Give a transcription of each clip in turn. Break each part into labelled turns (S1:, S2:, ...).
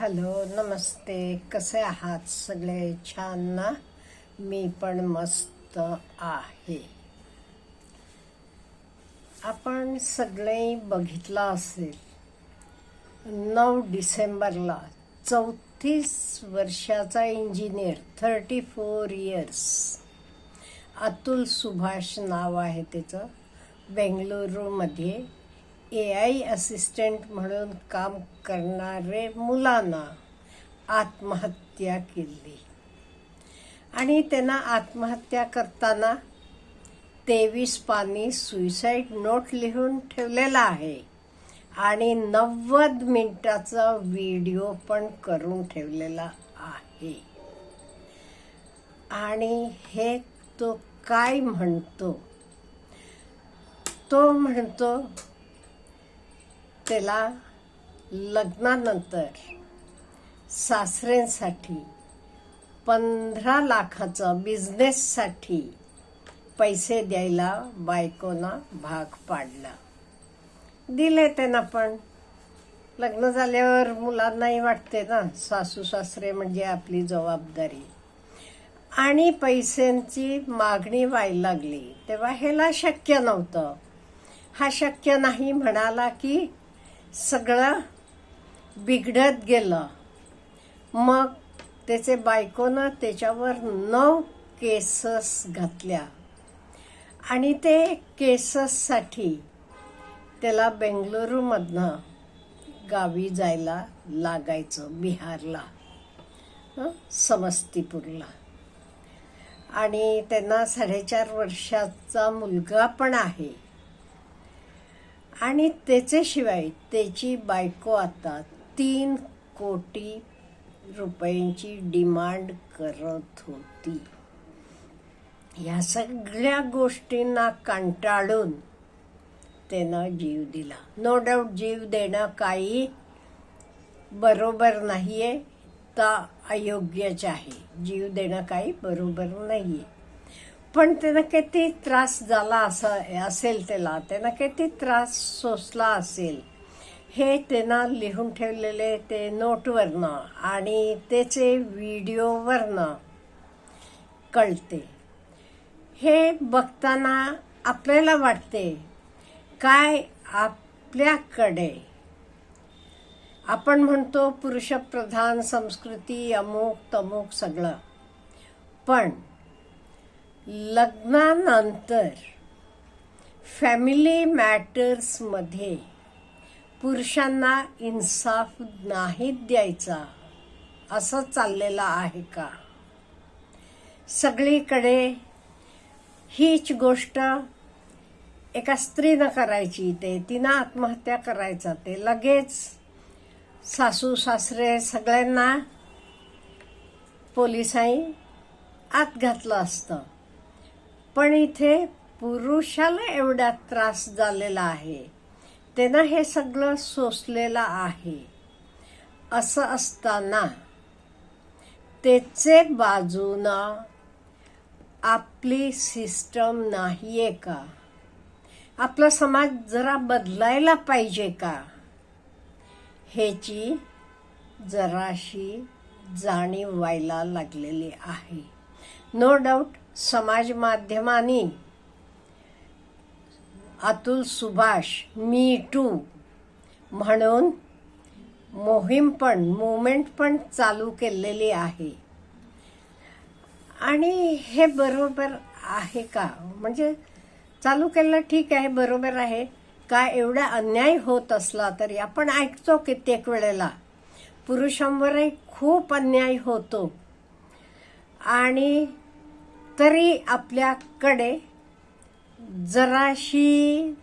S1: Hello नमस्ते. कसे आहात सगळे? छान ना? मी पण मस्त आहे. आपण सगळे बघितलं असेल नऊ डिसेंबरला चौतीस वर्षाचा engineer thirty four years Atul Subhash नाव आहे त्याचं. बेंगलुरूमध्ये ए आय असिस्टंट म्हणून काम करणारे मुलांना आत्महत्या केली. आणि त्यांना आत्महत्या करताना तेवीस पानी सुईसाईड नोट लिहून ठेवलेला आहे. आणि नव्वद मिनिटाचा व्हिडिओ पण करून ठेवलेला आहे. आणि हे तो काय म्हणतो? तो म्हणतो त्याला लग्नानंतर सासऱ्यांसाठी पंधरा लाखाचं बिझनेससाठी पैसे द्यायला बायकोना भाग पाडला. दिले त्यांना पण. लग्न झाल्यावर मुलांनाही वाटते ना सासू सासरे म्हणजे आपली जबाबदारी. आणि पैशांची मागणी व्हायला लागली. तेव्हा ह्याला शक्य नव्हतं. हा शक्य नाही म्हणाला की सगळं बिघडत गेलं. मग त्याचे बायकोनं त्याच्यावर नऊ केसेस घातल्या. आणि ते केसेससाठी त्याला बेंगलुरूमधनं गावी जायला लागायचं बिहारला समस्तीपूरला. आणि त्यांना साडेचार वर्षाचा मुलगा पण आहे. आणि त्याच्याशिवाय त्याची बायको आता तीन कोटी रुपयांची डिमांड करत होती. ह्या सगळ्या गोष्टींना कंटाळून त्यानं जीव दिला. नो डाऊट जीव देणं काही बरोबर नाही आहे तर अयोग्यच आहे. जीव देणं काही बरोबर नाही आहे पण त्यांना किती त्रास झाला असं असेल त्याला त्यांना किती त्रास सोसला असेल हे त्यांना लिहून ठेवलेले ते नोटवरनं आणि त्याचे व्हिडिओवरनं कळते. हे बघताना आपल्याला वाटते काय आपल्याकडे? आपण म्हणतो पुरुषप्रधान संस्कृती अमुक तमुक सगळं. पण लग्नानंतर फॅमिली मॅटर्समध्ये पुरुषांना इन्साफ नाही द्यायचा असं चाललेलं आहे का? सगळीकडे हीच गोष्ट एका स्त्रीनं करायची ते तिनं आत्महत्या करायचा ते लगेच सासू सासरे सगळ्यांना पोलिसांनी आत घातलं असतं. पण इथे पुरुषाला एवढा त्रास झालेला आहे. त्यांना हे सगळं सोसलेलं आहे. असं असताना त्याचे बाजूनं आपली सिस्टम नाही आहे का? आपला समाज जरा बदलायला पाहिजे का? ह्याची जराशी जाणीव व्हायला लागलेली आहे. नो डाऊट समाज माध्यमांनी अतुल सुभाष मी टू म्हणून मोहीम पण मुवमेंट पण चालू केलेली आहे. आणि हे बरोबर आहे का? म्हणजे चालू केलं ठीक आहे बरोबर आहे. का एवढा अन्याय होत असला तरी? आपण ऐकतो कित्येक वेळेला. पुरुषांवरही खूप अन्याय होतो. आणि तरी आपल्याकडे जराशी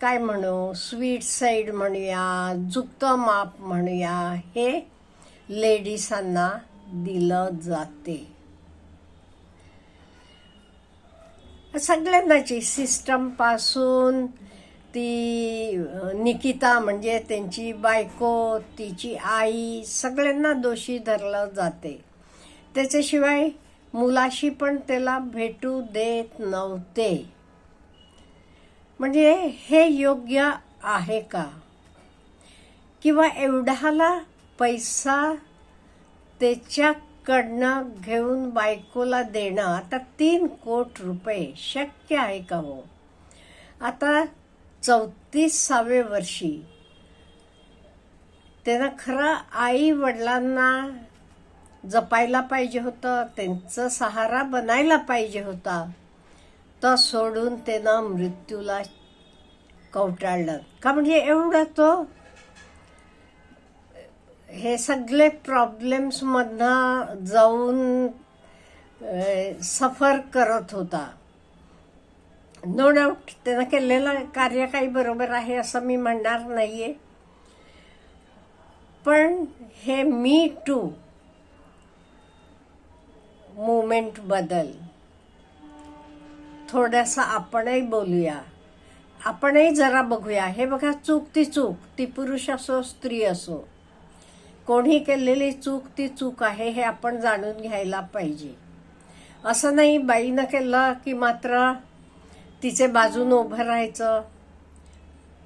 S1: काय म्हणू स्वीट साईड म्हणूया झुकतं माप म्हणूया हे लेडीसांना दिलं जाते. सगळ्यांनाची सिस्टमपासून ती निकिता म्हणजे त्यांची बायको तिची आई सगळ्यांना दोषी धरलं जाते. त्याच्याशिवाय मुलाशी पण त्याला भेटू देत नव्हते. म्हणजे हे योग्य आहे का? किंवा एवढ्याला पैसा त्याच्याकडनं घेऊन बायकोला देणं आता तीन कोट रुपये शक्य आहे का हो? आता चौतीसावे वर्षी त्यानं खरं आई वडिलांना जपायला पाहिजे होतं त्यांचं सहारा बनायला पाहिजे होता. तर सोडून त्यानं मृत्यूला कवटाळलं. का म्हणजे एवढं तो हे सगळे प्रॉब्लेम्समधनं जाऊन सफर करत होता. नो डाऊट त्यानं केलेलं कार्य काही बरोबर आहे असं मी म्हणणार नाही आहे पण हे मी टू मुवमेंट बदल. थोडंसं आपणही बोलूया. आपणही जरा बघूया. हे बघा चूक ती चूक. ती पुरुष असो स्त्री असो. कोणी केलेली चूक ती चूक आहे हे आपण जाणून घ्यायला पाहिजे. असं नाही बाईनं केलं की मात्र तिचे बाजून उभं राहायचं.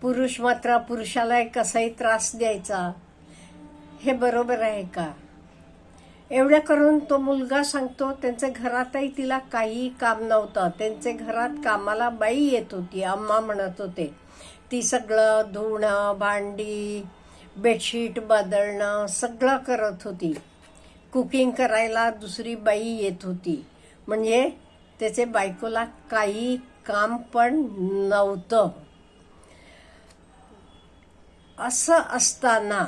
S1: पुरुष मात्र पुरुषाला कसाही त्रास द्यायचा. हे बरोबर आहे का? एवढ्या करून तो मुलगा सांगतो त्यांच्या घरातही तिला काही काम नव्हतं. त्यांचे घरात कामाला बाई येत होती अम्मा म्हणत होते. ती सगळं धुणं भांडी बेडशीट बदलणं सगळं करत होती. कुकिंग करायला दुसरी बाई येत होती. म्हणजे त्याचे बायकोला काही काम पण नव्हतं. असं असताना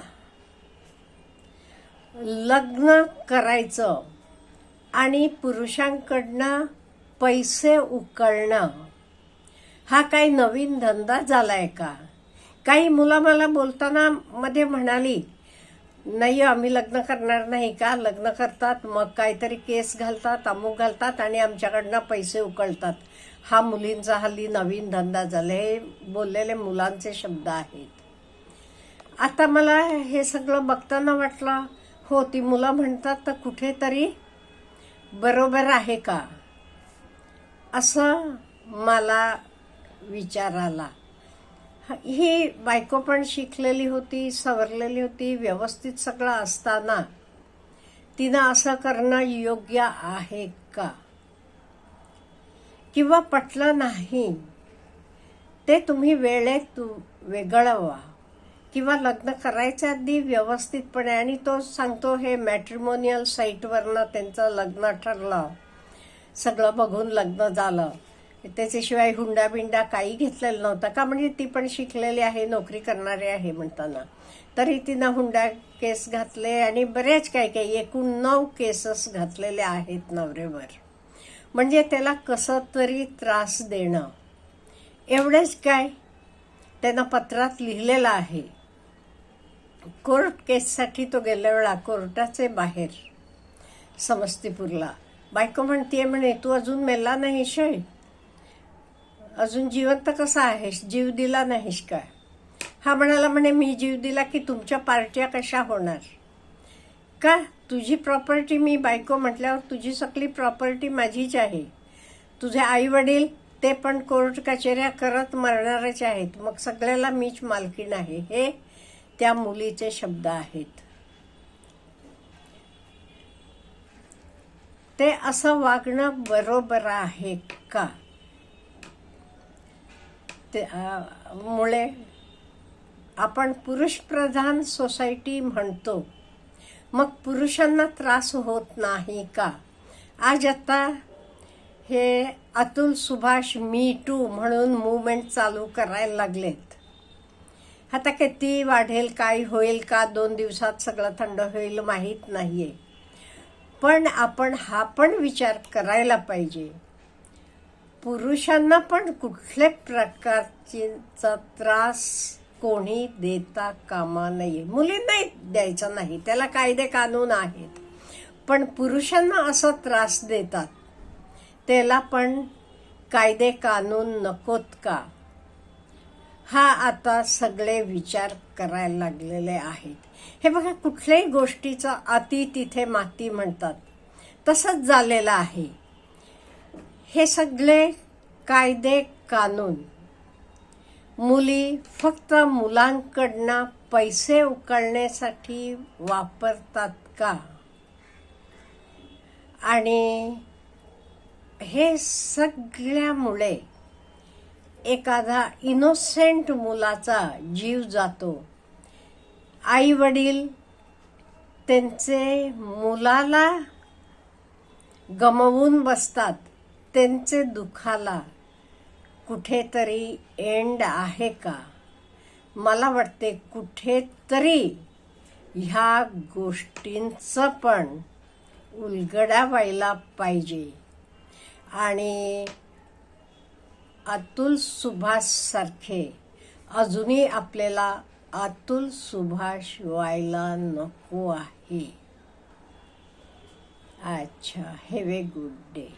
S1: लग्न करायचं आणि पुरुषांकडनं पैसे उकळणं. हा काही नवीन धंदा झाला आहे का? काही मुलं मला बोलताना मध्ये म्हणाली नाही आम्ही लग्न करणार नाही का? लग्न करतात मग काहीतरी केस घालतात अमुक घालतात आणि आमच्याकडनं पैसे उकळतात. हा मुलींचा हल्ली नवीन धंदा झाला हे बोललेले मुलांचे शब्द आहेत. आता मला हे सगळं बघताना वाटलं हो ती मुलं म्हणतात तर कुठेतरी बरोबर आहे का? असं मला विचार आला ही बायको पण शिकलेली होती सवरलेली होती व्यवस्थित सगळं असताना. तिनं असं करणं योग्य आहे का? किंवा पटलं नाही? ते तुम्ही वेळेत वेगळवा किंवा लग्न करायच्या आधी व्यवस्थितपणे आणि तो सांगतो हे मॅट्रिमोनियल साईटवरनं त्यांचं लग्न ठरलं. सगळं बघून लग्न झालं. त्याच्याशिवाय हुंडा बिंडा काही घेतलेलं नव्हतं. का म्हणजे ती पण शिकलेली आहे नोकरी करणारी आहे म्हणताना. तरी तिनं हुंडा केस घातले आणि बरेच काही काही एकूण नऊ केसेस घातलेले आहेत नवरेवर. म्हणजे त्याला कसं तरी त्रास देणं. एवढेच काय? त्यानं पत्रात लिहिलेलं आहे. कोर्ट केससाठी तो गेल्या वेळा कोर्टाचे बाहेर समस्तीपूरला. बायको म्हणतीये म्हणे तू अजून मेला नाहीस शय अजून जिवंत कसा आहेस? जीव दिला नाहीस काय हा म्हणाला म्हणे मी जीव दिला की तुमच्या पार्ट्या कशा होणार? का? तुझी प्रॉपर्टी मी बायको म्हटल्यावर तुझी सगळी प्रॉपर्टी माझीच आहे. तुझे आई वडील ते पण कोर्ट कचेऱ्या करत मरणारच आहेत. मग सगळ्याला मीच मालकीण आहे हे त्या मुलीचे शब्द आहेत. ते असं वागणं बरोबर आहे का? ते मुळे आपण पुरुषप्रधान सोसायटी म्हणतो. मग पुरुषांना त्रास होत नाही का? आज आता हे अतुल सुभाष मी टू म्हणून मुवमेंट चालू करायला लागलेत. आता किती वाढेल काय होईल का? दोन दिवसात सगळं थंड होईल माहीत नाही आहे पण आपण हा पण विचार करायला पाहिजे. पुरुषांना पण कुठल्या प्रकारचा त्रास कोणी देता कामा नये. मुलींनाही द्यायचा नाही त्याला कायदे कानून आहेत. पण पुरुषांना असा त्रास देतात त्याला पण कायदे कानून नकोत का? हा आता सगळे विचार करायला लागलेले आहेत. हे बघा कुठल्याही गोष्टीचा अति तिथे माती म्हणतात. तसंच झालेलं आहे. हे सगळे कायदे कानून. मुली फक्त मुलांकडनं पैसे उकळण्यासाठी वापरतात का? आणि हे सगळ्यामुळे एखादा इनोसेंट मुलाचा जीव जातो. आई वडील त्यांचे मुलाला गमवून बसतात. त्यांचे दुःखाला कुठेतरी एंड आहे का? मला वाटते कुठेतरी ह्या गोष्टींचं पण उलगडा व्हायला पाहिजे. आणि अतुल सुभाष सारखे अजूनही आपल्याला अतुल सुभाष व्हायला नको आहे. अच्छा हॅव ए गुड डे